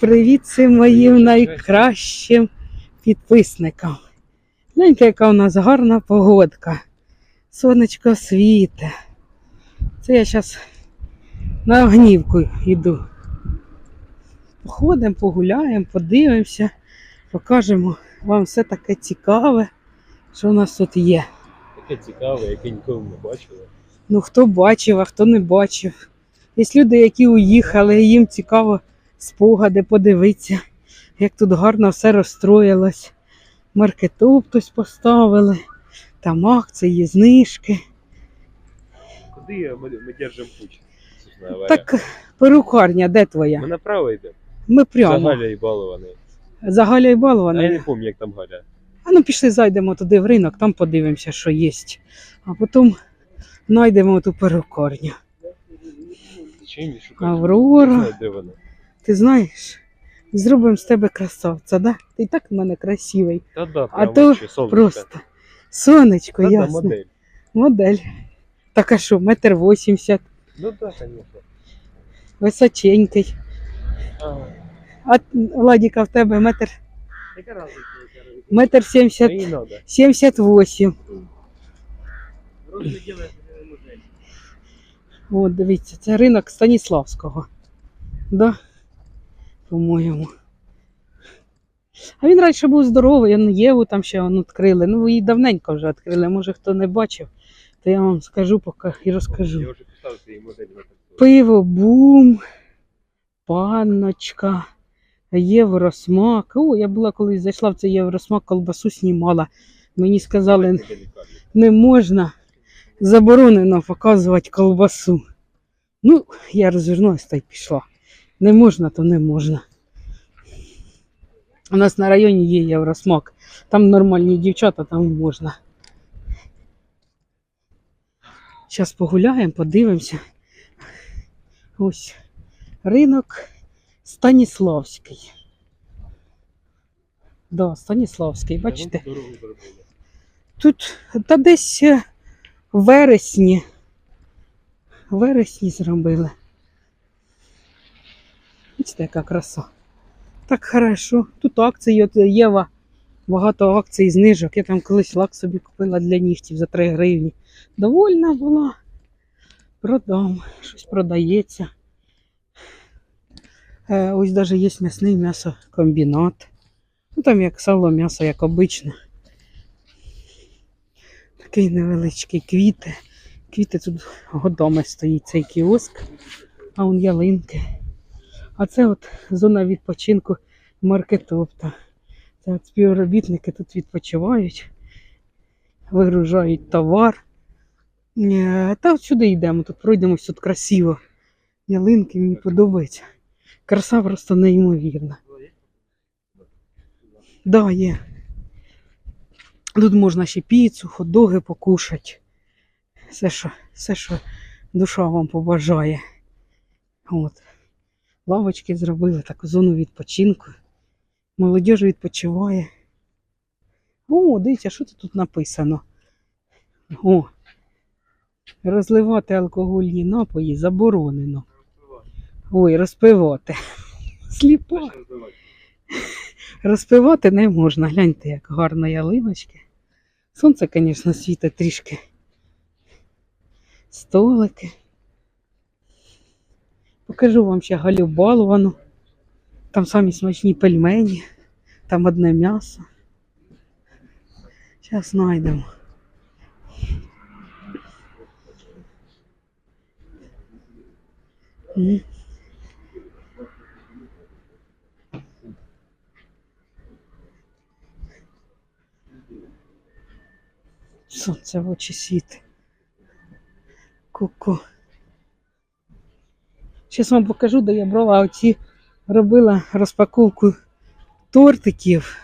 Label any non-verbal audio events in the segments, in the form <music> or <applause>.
Привіт всім моїм найкращим підписникам. Гляньте, яка у нас гарна погодка. Сонечко світе. Це я зараз на огнівку йду. Походимо, погуляємо, подивимося, покажемо вам все таке цікаве, що у нас тут є. Таке цікаве, яке ніколи не бачили. Ну, хто бачив, а хто не бачив. Є люди, які уїхали, їм цікаво спогади подивитися, як тут гарно все розстроїлось. Маркетоп хтось поставили, там акції, знижки. Куди ми, ми держимо путь? Так, перукарня, де твоя? Ми направо йдемо. Ми За. Галя і балований. За Галя і А я не пам'ятаю, як там Галя. А ну пішли, зайдемо туди в ринок, там подивимося, що є. А потім знайдемо ту перукарню. Аврора. Де вона. Ти знаєш, зробимо з тебе красавця, да? Ти і так в мене красивий. Та да, А то сонечко. Просто сонечко, Та да, ясно. модель. Модель. Так а що, метр вісімдесят, Ну да, конечно. височенький. А, А Ладіка в тебе метр, яка разниця, метр сімдесят, сімдесят вісім. От, дивіться, це ринок Станіславського. Да? По-моєму. А він раніше був здоровий, Єву там ще он відкрили. Ну, її давненько вже відкрили. Може, хто не бачив, то я вам скажу поки і розкажу. Я вже писав свої моделі. Пиво, бум, панночка, євросмак. О, я була колись зайшла в цей євросмак, колбасу знімала. Мені сказали, не можна, заборонено показувати колбасу. Ну, я розвернулася та й пішла. Не можна, то не можна. У нас на районі є євросмак. Там нормальні дівчата, там можна. Зараз погуляємо, подивимося. Ось ринок Станіславський. Да, Станіславський, бачите? Тут та десь е, в вересні. В вересні зробили. Бачите, яка краса. Так хорошо. Тут акції, от Єва, багато акцій, знижок. Я там колись лак собі купила для нігтів за 3 гривні. Довольна була. Продам. Щось продається. Е, ось навіть є м'ясний м'ясокомбінат. Ну там як сало, м'ясо, як обично. Такий невеличкий квіти. Квіти тут годами стоїть цей кіоск, а он ялинки. А це от зона відпочинку маркетопта. Це співробітники тут відпочивають, вигружають товар. Е, Та сюди йдемо, тут пройдемось, тут красиво. Ялинки мені подобаються. Краса просто неймовірна. Да, є. Тут можна ще піцу, хот-доги покушати. Все, що, все, що душа вам побажає. От. Лавочки зробили, таку зону відпочинку. Молодіж відпочиває. О, дивіться, що тут написано. О, розливати алкогольні напої заборонено. Ой, розпивати. <laughs> Сліпа. Розпивати не можна. Гляньте, як гарно ялиночки. Сонце, звісно, світить трішки. Столики. Покажу вам ще Галю Балувану. Там самі смачні пельмені, там одне м'ясо. Зараз знайдемо. Сонце в очі світить. Ку-ку. Зараз вам покажу, де я брала оці, робила розпаковку тортиків.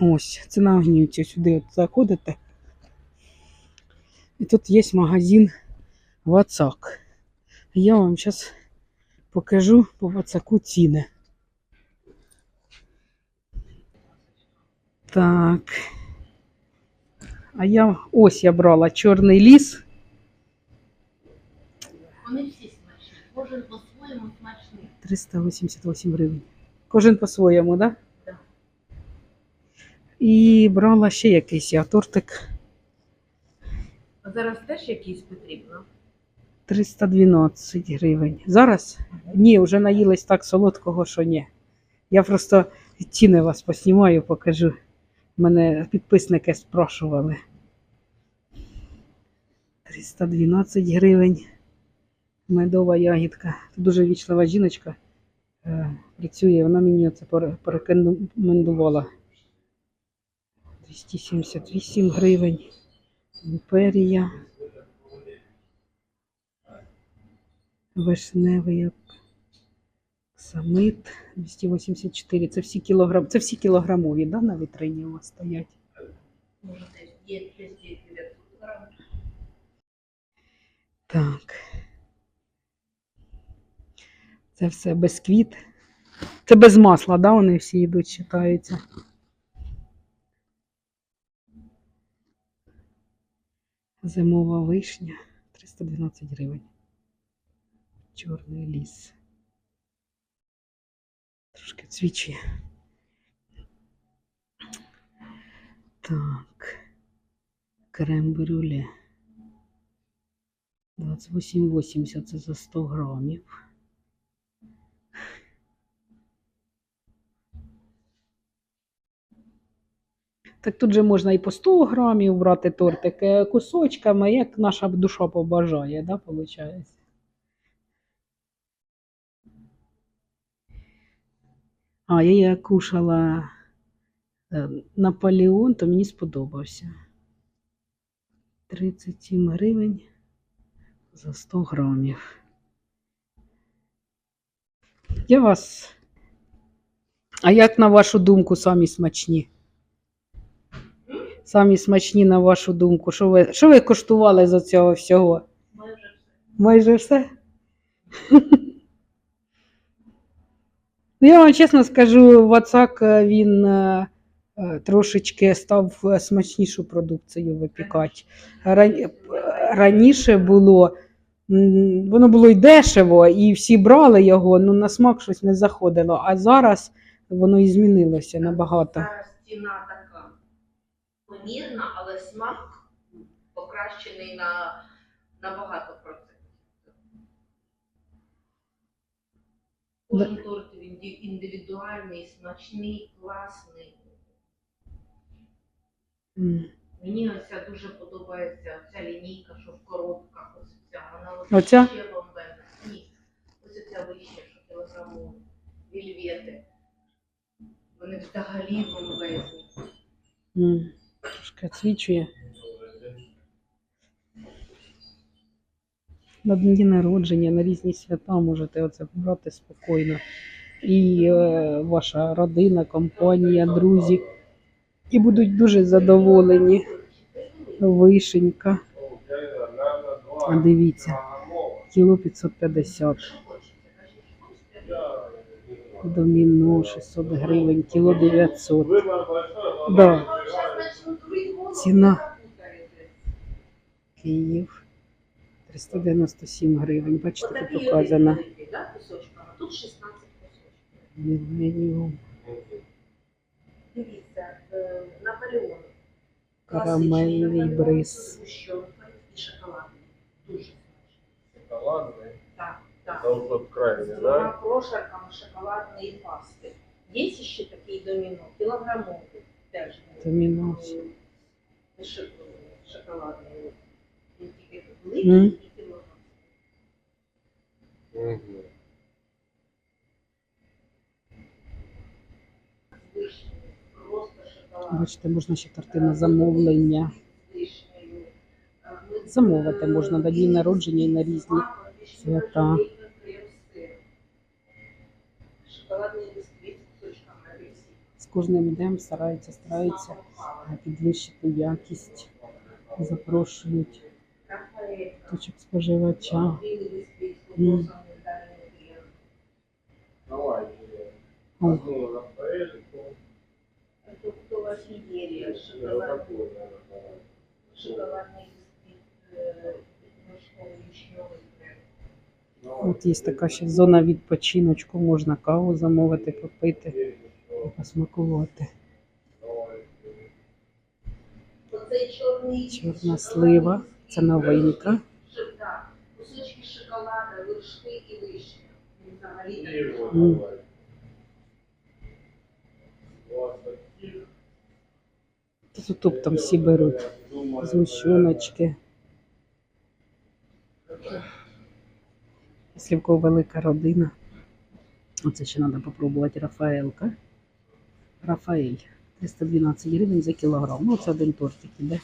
Ось, це на огнівці. Сюди от заходите. І тут є магазин Вацак. Я вам зараз покажу по Вацаку ціни. Так. А я ось я брала чорний ліс. Вони всі кожен по-своєму. смачний. 388 гривень. Кожен по-своєму, так? Да? Да. І брала ще якийсь я тортик А зараз теж якийсь потрібно. 312 гривень. Зараз? Ні, вже наїлась так солодкого, що ні. Я просто ціни вас поснімаю, покажу. Мене підписники спрашували. 312 гривень. Медова ягідка. Тут дуже вічлива жіночка е, працює, вона мені це порекомендувала. 278 гривень. Імперія. Вишневий самит 284. Це всі кілограм, це всі кілограмові, да, на вітрині у вас стоять. Може, десь є десь є 900 грам. Так. Це все безквіт. Це без масла, да, вони всі йдуть, читаються. Зимова вишня 312 гривень. Чорний ліс. Трошки цвічі. Так. Крем брюле. 28,80 це за 100 грамів. Так тут же можна і по 100 грамів брати тортик кусочками, як наша душа побажає, да, виходить? А, я кушала е, Наполеон, то мені сподобався. 37 гривень за 100 грамів. Я вас. А як на вашу думку самі смачні? Самі смачні, на вашу думку. Що ви, що ви коштували з цього всього? Майже все. Майже все? Ну, я вам чесно скажу, Вацак е, він е, е, трошечки став смачнішу продукцію випікати. Раніше було, воно було й дешево, і всі брали його, ну на смак щось не заходило. А зараз воно і змінилося набагато. Зараз ціна така помірна, але смак покращений на, на багато процентів. Кожен торт він індивідуальний, смачний, класний. Мені оця дуже подобається ця лінійка, що в коробках. Ось ця. Вона ось Оця? ще бомбезна. Ні. Ось ця вища, що кілограмова. Вільвети. Вони взагалі бомбезні. М. Трошки відсвічує. На дні народження, на різні свята можете оце брати спокійно. І е, ваша родина, компанія, друзі. І будуть дуже задоволені. Вишенька. А дивіться, кіло 550. Доміно 600 гривень, кіло 900. Да. Ціна. Київ 397 гривень. Бачите, тут указано. Тут 16 кусочків. Міленіум. Дивіться, Наполеон. Карамельний бриз. Шоколадний. Дуже смачний. Шоколадный. Так, так. Это вот крайне, да? двома прошарками шоколадної пасти. Є ще такий доміно, теж. Доміно. Шок- Шоколадний. Він тільки великий і шоколад. Бачите, можна ще картина замовлення. Замовити можна на дні народження і на різні свята. Шоколадний бісквіт з апельсину. З кожним днем стараються, стараються підвищити якість. Запрошують точок споживача. Крем. От є така ще зона відпочиночку, можна каву замовити, попити посмакувати. Чорна слива, це новинка. Кусочки шоколада, вершки і таких. Тут оптом всі беруть. Згущеночки. Якщо велика родина. Оце ще треба попробувати Рафаелка. Рафаель. 312 гривень за кілограм. Ну, це один тортик іде.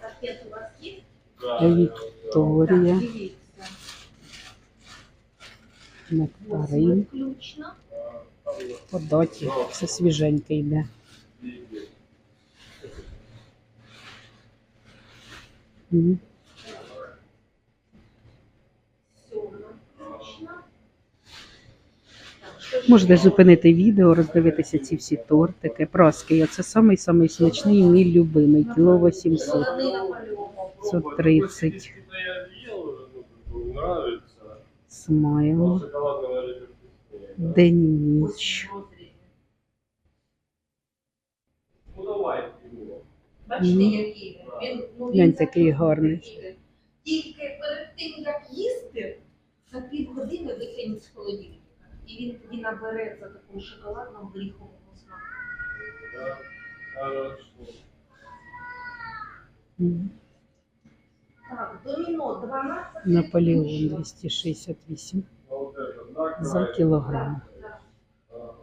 Пакет у вас є? да, Вікторія, нектарин, по даті. Все свіженьке йде. Мгм. Сьома включно. Так, що Можете зупинити відео, роздивитися ці всі тортики. Праски. Оце самий самий смачний, мій любимий. Кіло 800. Зелений Наполеон. 530. Я ел уже, ну, как бы нравится. Смайл. День і ніч. Бачите, який він? ну, він такий гарний. Тільки перед тим, як їсти, за півгодини викинь з холодильника. І він тоді набере за такого шоколадного горіхового смаку. Да. Хорошо. Мгм. Так, доміно 12. Наполеон 268 А вот это, да, за кілограм. Да. А,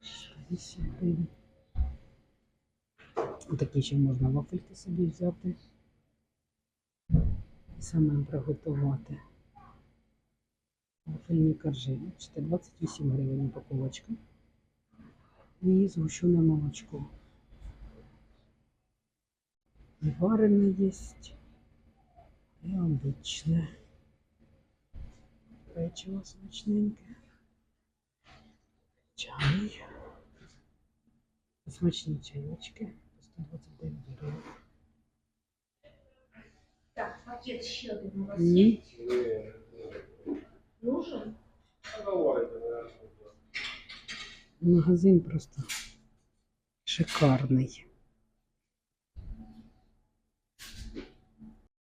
60 гривень. Такі ще можна вафельки собі взяти. І самим приготувати. Вафельні коржі. Бачите, 28 гривень упаковочка. І згущене молочко. І варене є. І обичне. Печиво смачненьке. Чай. Смачні чайочки. по 129 гривень. Так, пакет ще один у вас Ні. є. Нужен? ну. Магазин просто шикарний.